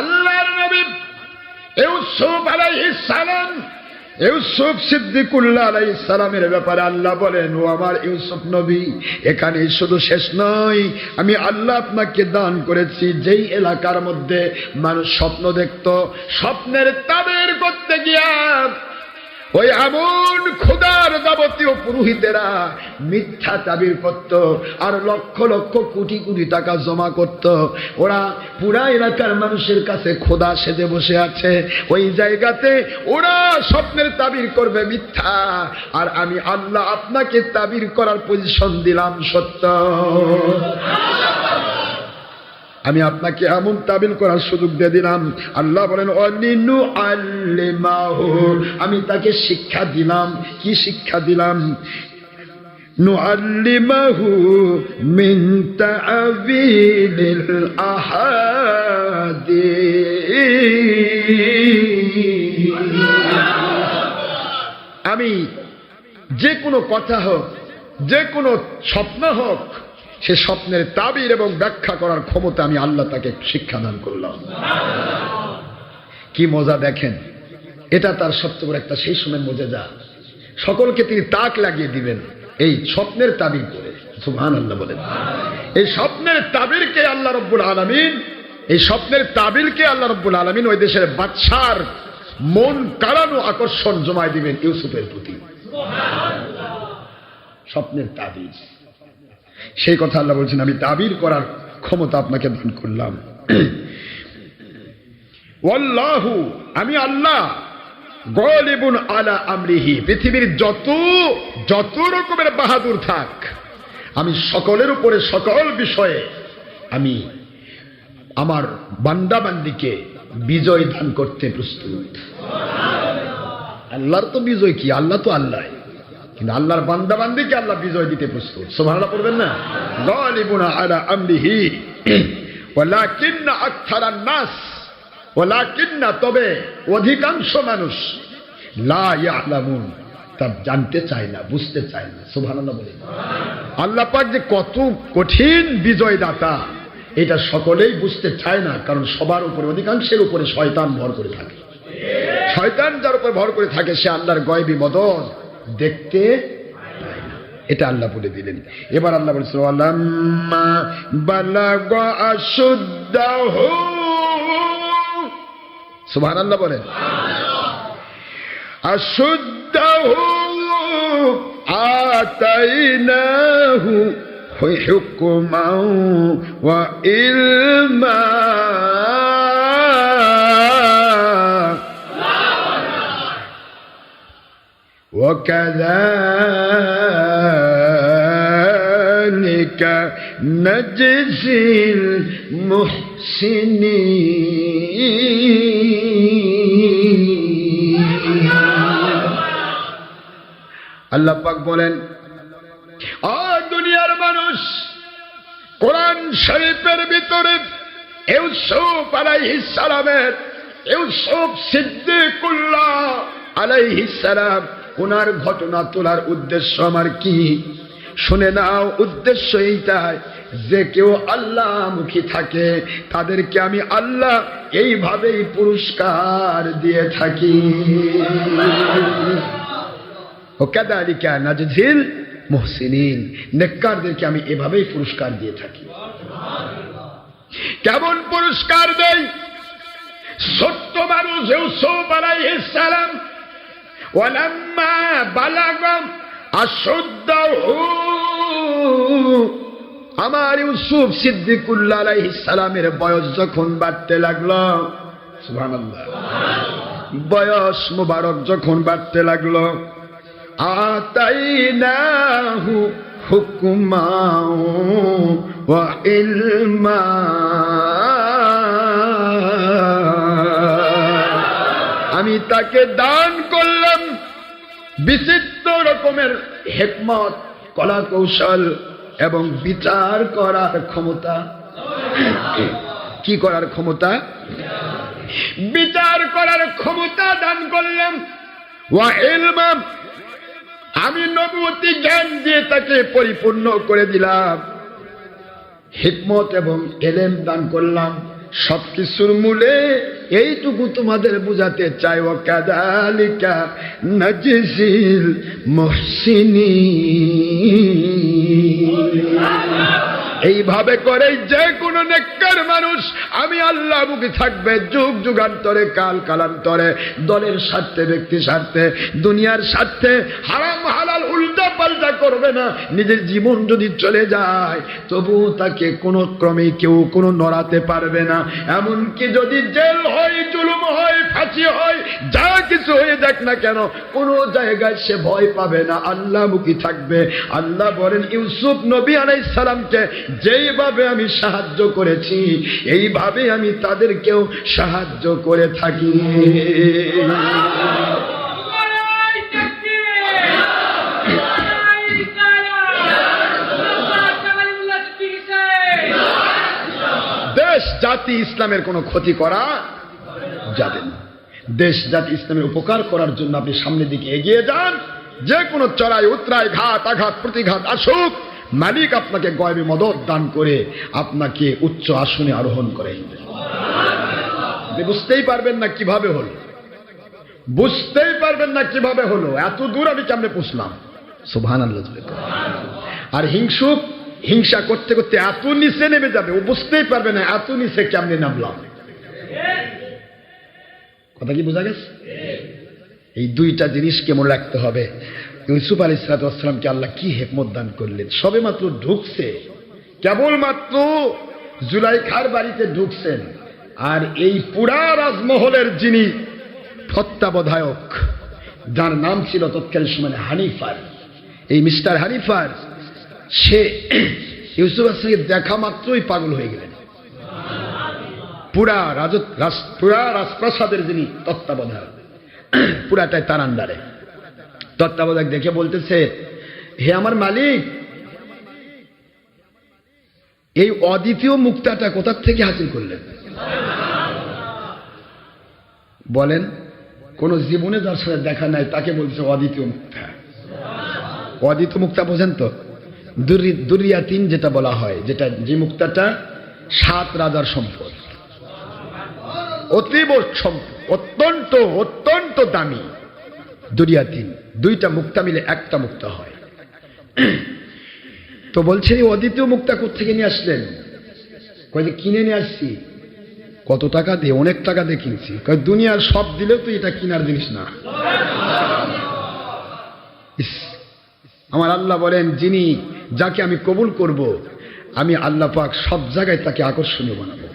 আল্লাহর নবী ইউসুফ আলাইহিস সালাম, ইউসুফ সিদ্দিকুল্লাহ আলাইহিস সালামের ব্যাপারে আল্লাহ বলেন, ও আমার ইউসুফ নবী এখানে শুধু শেষ নয়, আমি আল্লাহ আপনাকে দান করেছি, যেই এলাকার মধ্যে মানুষ স্বপ্ন দেখত, স্বপ্নের তাদের করতে গিয়া ওই এমন ক্ষুদার যাবতীয় পুরোহিতেরা মিথ্যা তাবির করত আর লক্ষ লক্ষ কোটি কোটি টাকা জমা করত। ওরা পুরা এলাকার মানুষের কাছে খোদা সেজে বসে আছে। ওই জায়গাতে ওরা স্বপ্নের তাবির করবে মিথ্যা। আর আমি আল্লাহ আপনাকে তাবির করার পজিশন দিলাম সত্য। আমি আপনাকে এমন তাবিল করার সুযোগ দিয়ে দিলাম। আল্লাহ বলেন অনিনু আল্লিমাহু। আমি তাকে শিক্ষা দিলাম। কি শিক্ষা দিলাম? আমি যে কোনো কথা হোক, যে কোনো স্বপ্ন হোক সে স্বপ্নের তাবির এবং ব্যাখ্যা করার ক্ষমতা আমি আল্লাহ তাকে শিক্ষাদান করলাম। কি মজা দেখেন এটা তার সবচেয়ে বড় একটা সেই সময় মজা যা সকলকে তিনি তাক লাগিয়ে দিবেন এই স্বপ্নের তাবির করে সুহান আল্লাহ বলেন। এই স্বপ্নের তাবিরকে আল্লাহ রব্বুল আলমিন এই স্বপ্নের তাবিলকে আল্লাহ রব্বুল আলমিন ওই দেশের বাদশার মন কাড়ানো আকর্ষণ জমায় দিবেন ইউসুফের প্রতি। স্বপ্নের তাবিজ সেই কথা আল্লাহ বলছেন, আমি তাবির করার ক্ষমতা আপনাকে দান করলাম। ওয়াল্লাহু, আমি আল্লাহ, গলিবুন আলা আমরিহি, পৃথিবীর যত যত রকমের বাহাদুর থাক, আমি সকলের উপরে সকল বিষয়ে আমি আমার বান্দাবান্দিকে বিজয় দান করতে প্রস্তুত। আল্লাহর তো বিজয় কি? আল্লাহ তো আল্লাহ। কিন্তু আল্লাহর বান্দাবান্দিকে আল্লাহ বিজয় দিতে প্রস্তুত। সোভানা পড়বেন না? গালিবুনা আলা আমরিহি। ওয়ালাকিন্না আকথারান নাস। ওয়ালাকিন্না তবে অধিকাংশ মানুষ লা ইয়ালামুন। তা জানতে চায় না, বুঝতে চায় না। সুবহানাল্লাহ বলে আল্লাহ পাক যে কত কঠিন বিজয় দাতা এটা সকলেই বুঝতে চায় না, কারণ সবার উপরে, অধিকাংশের উপরে শয়তান ভর করে থাকে। শয়তান যার উপর ভর করে থাকে, সে আল্লাহর গয়বি মদন দেখতে এটা আল্লাহ বলে দিলেন। এবার আল্লাহ বলছিল আলাম্মা বালাগ আশুদ্দাহু। সুবহানাল্লাহ বলেন। আশুদ্দাহু আতাইনাহু হুকমা ওয়া ইলমা। وكذلك نجزي المحسنين আল্লাহ পাক বলেন আর দুনিয়ার মানুষ কোরআন শরীফের ভিতরে ইউসুফ আলাইহিস সালামের ইউসুফ সিদ্দিকুল্লাহ আলাইহিস সালাম ওনার ঘটনা তোলার উদ্দেশ্য আমার কি? শুনে নাও, উদ্দেশ্য এইটাই। যে কেউ আল্লাহ মুখী থাকে, তাদেরকে আমি আল্লাহ এইভাবেই পুরস্কার দিয়ে থাকি। ও কাদালিকা নাজঝিল মুহসিনিন, নেককারদেরকে আমি এভাবেই পুরস্কার দিয়ে থাকি। কেমন পুরস্কার দেয় ছোট্ট মানুষ সালাম আমার ইউসুফ সিদ্দিকুল্লাহ আলাইহিস বয়স যখন বাড়তে লাগল বয়স মুবারক যখন বাড়তে লাগল, আতাইনাহু হুকমা ইলমা। আমি তাকে দান বিচিত্র রকমের হেকমত কলা কৌশল এবং বিচার করার ক্ষমতা। কি করার ক্ষমতা? বিচার করার ক্ষমতা দান করলাম। ওয়া ইলমা, আমি নবুতি জ্ঞান দিয়ে তাকে পরিপূর্ণ করে দিলাম। হিকমত এবং এলেম দান করলাম। সবকিছুর মূলে এইটুকু তোমাদের বুঝাতে চাই ও কাদালিকা নজিল মহসিনী। এইভাবে করে যে কোনো নেককার মানুষ, আমি আল্লাহ মুখে থাকবে, যুগ যুগান্তরে, কাল কালান্তরে, দলের স্বার্থে ব্যক্তি স্বার্থে, দুনিয়ার স্বার্থে, হারাম হালাল, উল্টা করবে না। নিজের জীবন যদি চলে যায় তবু তাকে কোনো ক্রমে কেউ কোনো নড়াতে পারবে না। এমনকি যদি জেল হয়, জুলুম হয়, ফাঁসি হয়, যা কিছু হয়ে যাক না কেন, কোনো জায়গায় সে ভয় পাবে না। আল্লাহ মুখী থাকবে। আল্লাহ বলেন, ইউসুফ নবী আলাইহিস সালামকে, যেইভাবে আমি সাহায্য করেছি, এইভাবে আমি তাদেরকেও সাহায্য করে থাকি। জাতি ইসলামের কোনো ক্ষতি করা যাবে না। দেশ জাতি ইসলামের উপকার করার জন্য আপনি সামনের দিকে এগিয়ে যান। যে কোনো চড়াই উত্তরায় ঘাত আঘাত, প্রতিঘাত আসুক, মালিক আপনাকে গয়বে মদত দান করে আপনাকে উচ্চ আসনে আরোহণ করে। বুঝতেই পারবেন না কীভাবে হলো। বুঝতেই পারবেন না কীভাবে হলো। এত দূর আমি কেমনে পুষলাম সুভান আর হিংসুক হিংসা করতে করতে এত নিচে নেমে যাবে, ও বুঝতেই পারবে না এত নিচে কেমনে নামলাম। কথা কি বোঝা গেছে? এই দুইটা জিনিসকে মনে রাখতে হবে। ইউসুফ আলী সালাতামকে আল্লাহ কি হেকমত দান করলেন? সবে মাত্র ঢুকছে। কেবলমাত্র জুলাইখার বাড়িতে ঢুকছেন। আর এই পুরা রাজমহলের যিনি তত্ত্বাবধায়ক যার নাম ছিল তৎকালীন সময় হানিফার। এই মিস্টার হানিফার সে ইউসুফ আসলামকে দেখা মাত্রই পাগল হয়ে গেলেন। পুরা রাজ পুরা রাজপ্রাসাদের যিনি তত্ত্বাবধায়ক, পুরাটাই তার আন্ডারে। তত্ত্বাবধায়ক দেখে বলতেছে, হে আমার মালিক, এই অদ্বিতীয় মুক্তাটা কোথার থেকে হাসিল করলেন? বলেন, কোন জীবনে যার সাথে দেখা নাই, তাকে বলছে অদ্বিতীয় মুক্তা। অদ্বিতীয় মুক্তা বোঝেন তো? দুরিয়াতিন যেটা বলা হয়, যেটা যে মুক্তাটা সাত রাজার সম্পদ। অতীব সম্পদ অত্যন্ত অত্যন্ত দামি দুরিয়াতিন। দুইটা মুক্তা মিলে একটা মুক্তা হয়। তো বলছে অদ্বিতীয় মুক্তা থেকে নিয়ে আসলেন? কয়ে কিনে নিয়ে আসছি। কত টাকা দিয়ে অনেক টাকা দিয়ে কিনছি। দুনিয়ার সব দিলেও তো এটা কিনার জিনিস না। আমার আল্লাহ বলেন, যিনি যাকে আমি কবুল করব, আমি আল্লাহ পাক সব জায়গায় তাকে আকর্ষণীয় বানাবো।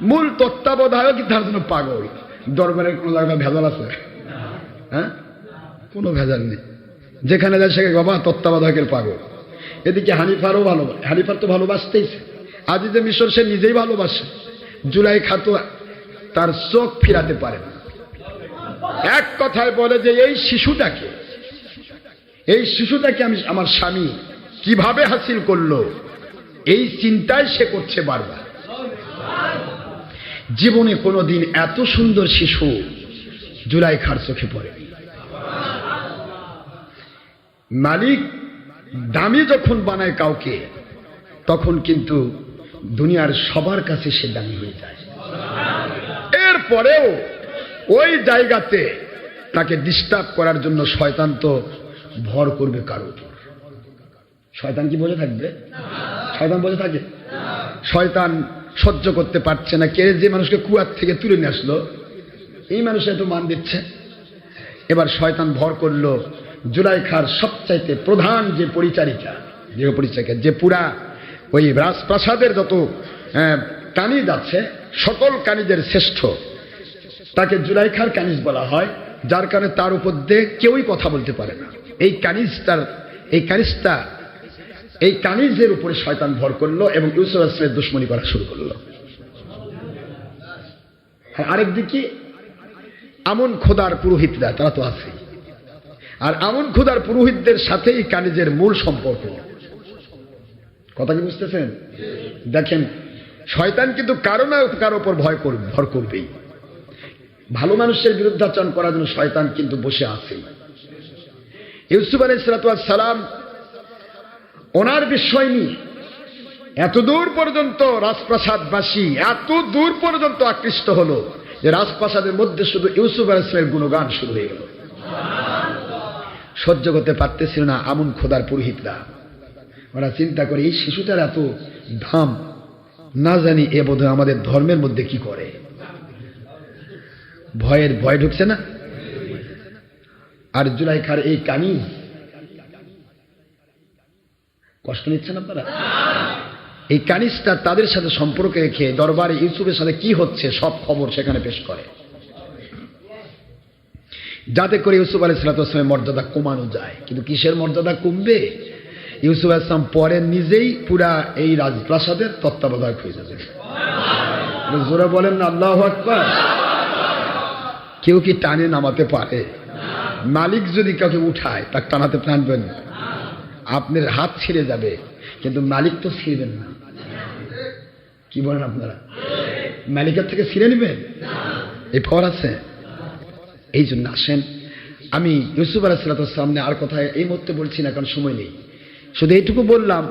মূল তত্ত্বাবধায়ক তার জন্য পাগল? দরবারের কোনো জায়গায় ভেজাল আছে? হ্যাঁ? কোনো ভেজাল নেই। যেখানে যায় সেখানে বাবা তত্ত্বাবধায়কের পাগল। এদিকে হানিফারও ভালো, হানিফার তো ভালোবাসতেইছে। আজি যে মিশর সে নিজেই ভালোবাসে। জুলাই খাতো তার চোখ ফিরাতে পারে না। এক কথায় বলে যে এই শিশুটাকে এই শিশুটাকে আমি আমার স্বামী? কীভাবে হাসিল করল? এই চিন্তায় সে করছে বারবার। জীবনে কোনোদিন এত সুন্দর শিশু জুলাই খার চোখে পড়েনি মালিক দামি যখন বানায় কাউকে, তখন কিন্তু দুনিয়ার সবার কাছে সে দামি হয়ে যায়। এরপরেও ওই জায়গাতে তাকে ডিস্টার্ব করার জন্য শয়তান তো ভর করবে কারও উপর। শয়তান কি বলে থাকবে? শয়তান বলে থাকে? শয়তান সহ্য করতে পারছে না। কে যে মানুষকে কুয়ার থেকে তুলে নিয়ে আসলো, এই মানুষ এত মান দিচ্ছে। এবার শয়তান ভর করল জুলাইখার সবচাইতে প্রধান যে পরিচারিকা যে পরিচারিকা যে পুরা ওই রাজপ্রাসাদের যত কানিজ আছে, সকল কানিজের শ্রেষ্ঠ। তাকে জুলাইখার কানিজ বলা হয়, যার কারণে তার উপর দিয়ে কেউই কথা বলতে পারে না। এই কানিজটার, এই কানিজটা, এই কানিজের উপরে শয়তান ভর করল এবং ইউসুফ আসলামের দুশ্মনী করা শুরু করল। আর আরেক দিকে, আমন খোদার পুরোহিতরা, তারা তো আছে। আর আমন খোদার পুরোহিতদের সাথে এই কানিজের মূল সম্পর্ক। কথা কি বুঝতেছেন? দেখেন, শয়তান কিন্তু কারও না কারও ওপর ভয় করবে ভর করবেই। ভালো মানুষের বিরুদ্ধাচরণ করার জন্য শয়তান কিন্তু বসে আছে। ইউসুফ আলাই সালাম ওনার বিষয় নিয়ে এত দূর পর্যন্ত রাজপ্রাসাদবাসী এত দূর পর্যন্ত আকৃষ্ট হলো যে রাজপ্রাসাদের মধ্যে শুধু ইউসুফ আলাইসলামের গুণগান শুরু হয়ে গেল। সহ্য করতে পারতেছিল না আমন খোদার পুরোহিতরা। ওরা চিন্তা করে, এই শিশুটার এত ধাম, না জানি এ বোধহয় আমাদের ধর্মের মধ্যে কি করে। ভয়ের ভয় ঢুকছে না? আর জুলাইখার এই কানি কষ্ট নিচ্ছেন আপনারা? এই কানিসটা তাদের সাথে সম্পর্ক রেখে দরবারে ইউসুফের সাথে কি হচ্ছে সব খবর সেখানে পেশ করে। যাতে করে ইউসুফ আলী সালাতামের মর্যাদা কমানো যায়। কিন্তু কিসের মর্যাদা কমবে? ইউসুফ আসলাম পরে নিজেই পুরা এই রাজপ্রাসাদের তত্ত্বাবধায়ক হয়ে যাবে। জোরে বলেন আল্লাহ আকবার। কেউ কি টানে নামাতে পারে? মালিক যদি কাউকে উঠায় তার টানাতে টানবেন আপনার হাত ছিঁড়ে যাবে, কিন্তু মালিক তো ছিঁড়বেন না। কি বলেন আপনারা? মালিকের থেকে ছিঁড়ে নেবেন? এই ফর আছে। এই জন্য আসেন। আমি ইউসুফ আলাহিসাল্লাতার সামনে আর কথা এই মুহূর্তে বলছি না, কারণ সময় নেই। শুধু এইটুকু বললাম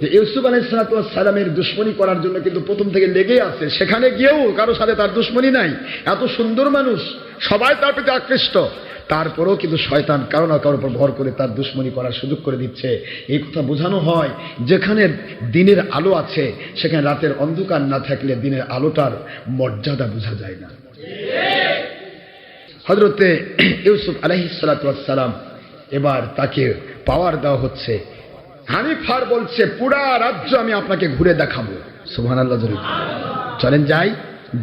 যে ইউসুফ আলাইসালামের দুশ্মনী করার জন্য কিন্তু প্রথম থেকে লেগে আছে। সেখানে গিয়েও কারও সাথে তার দুশ্মনী নাই। এত সুন্দর মানুষ, সবাই তার প্রতি আকৃষ্ট। তারপরেও কিন্তু শয়তান কারও না কারোর উপর ভর করে তার দুশ্মনী করার সুযোগ করে দিচ্ছে। এই কথা বোঝানো হয়, যেখানে দিনের আলো আছে, সেখানে রাতের অন্ধকার না থাকলে দিনের আলোটার মর্যাদা বোঝা যায় না। হজরতে ইউসুফ আলহিসালাম এবার তাকে পাওয়ার দেওয়া হচ্ছে। হানিফার বলছে, পুরা রাজ্য আমি আপনাকে ঘুরে দেখাবো। সুহান আল্লাহ চলেন যাই,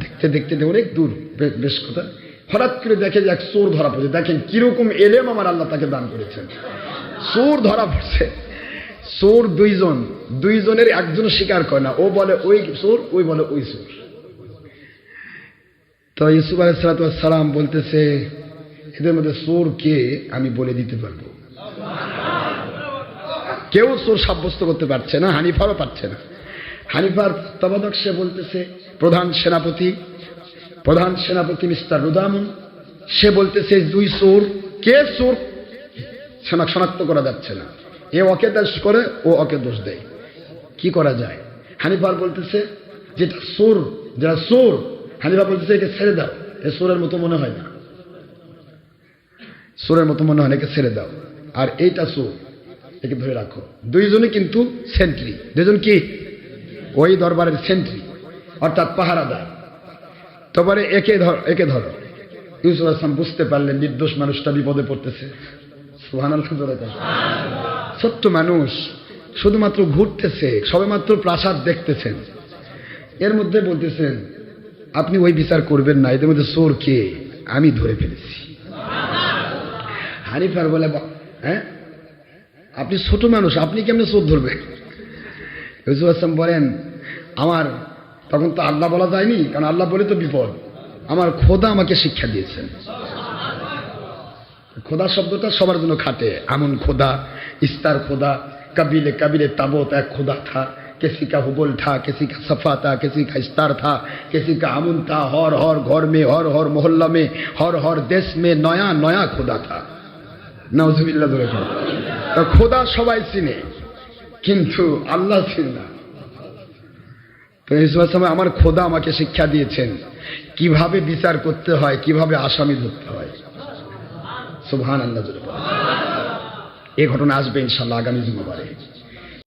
দেখতে দেখতে অনেক দূর বেশ কথা। হঠাৎ করে দেখে যে এক চোর ধরা পড়ছে। দেখেন কীরকম এলেম আমার আল্লাহ তাকে দান করেছেন। চোর ধরা পড়ছে। চোর দুইজন। দুইজনের একজন স্বীকার করে না। ও বলে ওই চোর, ওই বলে ওই চোর। তো ইউসুফ আলাইসালাম বলতেছে, এদের মধ্যে চোর কে আমি বলে দিতে পারব? কেউ চোর সাব্যস্ত করতে পারছে না, হানিফারও পারছে না। হানিফার তত্ত্বাবধায়ক সে বলতেছে, প্রধান সেনাপতি প্রধান সেনাপতি মিস্টার রুদামন, সে বলতেছে, দুই সুর, কে শনাক- শনাক্ত করা যাচ্ছে না। এ ওকে দোষ করে, ও ওকে দোষ দেয়। কি করা যায়? হানিফার বলতেছে, যেটা চোর যারা চোর হানিফা বলতেছে, একে ছেড়ে দাও। এ সুরের মতো মনে হয় না। সুরের মতো মনে হয় একে ছেড়ে দাও। আর এইটা সুর, একে ধরে রাখো। দুইজনে কিন্তু সেন্ট্রি দুজন কি? ওই দরবারের সেন্ট্রি অর্থাৎ পাহারাদার। তারপরে একে ধর, একে ধরো। ইউসুফ আসলাম বুঝতে পারলেন নির্দোষ মানুষটা বিপদে পড়তেছে। ছোট্ট মানুষ শুধুমাত্র ঘুরতেছে, সবেমাত্র প্রাসাদ দেখতেছেন। এর মধ্যে বলতেছেন, আপনি ওই বিচার করবেন না, এদের মধ্যে চোর কে? আমি ধরে ফেলেছি। হানিফার বলে হ্যাঁ? আপনি ছোট মানুষ, আপনি কেমনে চোর ধরবেন? ইউসুফ আসলাম বলেন, আমার তখন তো আল্লাহ বলা যায়নি কারণ আল্লাহ বলে তো বিপদ আমার খোদা আমাকে শিক্ষা দিয়েছেন খোদা শব্দটা সবার জন্য খাটে আমন খোদা ইস্তার খোদা कबीले कबीले ताबोत एक खुदा था किसी का हुबुल था किसी का सफा था किसी का इस्तार था किसी का अमुन था हर हर घर में हर हर मोहल्ला में हर हर देश में नया नया खुदा था নজুবিল্লা ধরে তো খোদা সবাই চিনে কিন্তু আল্লাহ চিনে না তো সময় আমার খোদা আমাকে শিক্ষা দিয়েছেন, কীভাবে বিচার করতে হয়, কীভাবে আসামি ধরতে হয়। সুবহান আল্লাহ এ ঘটনা আসবে ইনশাল্লাহ আগামী জুমাবারে।